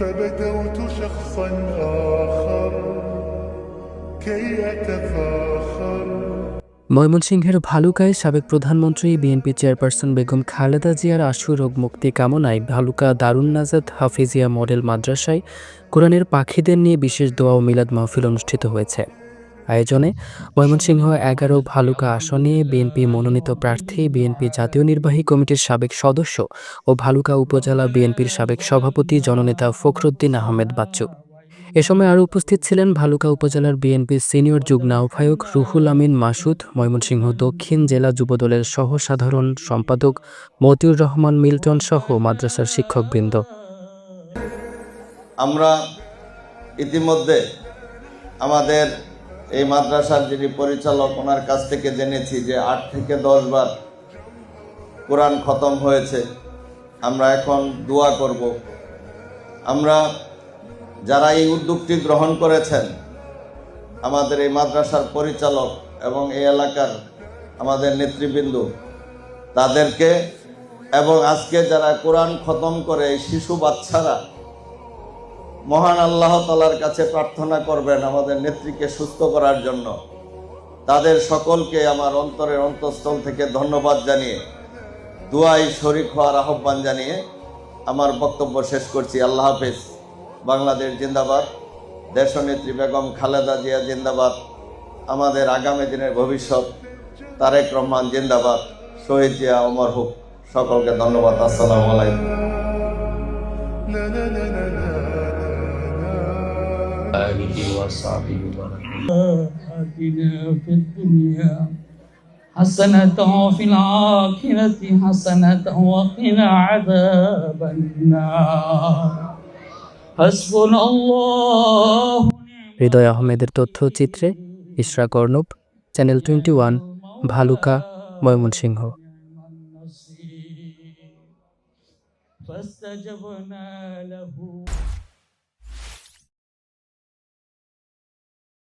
فبدوت شخصا آخر كي أتفاخر ময়মনসিংহের ভালুকায় সাবেক প্রধানমন্ত্রী বিএনপি চেয়ারপারসন বেগম খালেদা জিয়ার আশু রোগ মুক্তি কামনায় ভালুকা দারুন নাজাদ হাফিজিয়া মডেল মাদ্রাসায় কোরআনের পাখিদের নিয়ে বিশেষ দোয়া ও মিলাদ মাহফিল অনুষ্ঠিত হয়েছে আয়োজনে ময়মনসিংহ এগারো ভালুকা আসনে বিএনপি মনোনীত প্রার্থী, বিএনপি জাতীয় নির্বাহী কমিটির সাবেক সদস্য ও ভালুকা উপজেলা বিএনপির সাবেক সভাপতি জননেতা ফখরুদ্দিন আহমেদ বাচ্চু। এ সময় আরও উপস্থিত ছিলেন ভালুকা উপজেলার বিএনপির সিনিয়র যুগ্ম আহ্বায়ক রুহুল আমিন মাসুদ, ময়মনসিংহ দক্ষিণ জেলা যুবদলের সহ সাধারণ সম্পাদক মতিউর রহমান মিল্টন সহ মাদ্রাসার শিক্ষকবৃন্দ। আমরা ইতিমধ্যে আমাদের এই মাদ্রাসার যিনি পরিচালক, ওনার কাছ থেকে জেনেছি যে আট থেকে দশ বার কোরআন খতম হয়েছে। আমরা এখন দোয়া করব। আমরা যারা এই উদ্যোগটি গ্রহণ করেছেন, আমাদের এই মাদ্রাসার পরিচালক এবং এই এলাকার আমাদের নেতৃবৃন্দ, তাদেরকে এবং আজকে যারা কোরআন খতম করে শিশু বাচ্চারা মহান আল্লাহ তালার কাছে প্রার্থনা করবেন আমাদের নেত্রীকে সুস্থ করার জন্য। তাদের সকলকে আমার অন্তরের অন্তঃস্থল থেকে ধন্যবাদ জানিয়ে, দুয়াই শরিক হওয়ার আহ্বান জানিয়ে আমার বক্তব্য শেষ করছি। আল্লাহ হাফেজ। বাংলাদেশ জিন্দাবাদ। দেশনেত্রী বেগম খালেদা জিয়া জিন্দাবাদ। আমাদের আগামী দিনের ভবিষ্যৎ। তারেক রহমান জিন্দাবাদ। শহীদ জিয়া অমর হুক। সকলকে ধন্যবাদ। আসসালামু আলাইকুম। آله وصحبه وبارك آتنا في الدنيا حسنة وفي الآخرة حسنة وقنا عذاب النار حسبنا الله হৃদয় আহমেদের তথ্যচিত্রে Ishrak Arnab channel twenty one Bhaluka Mymensingh فاستجبنا له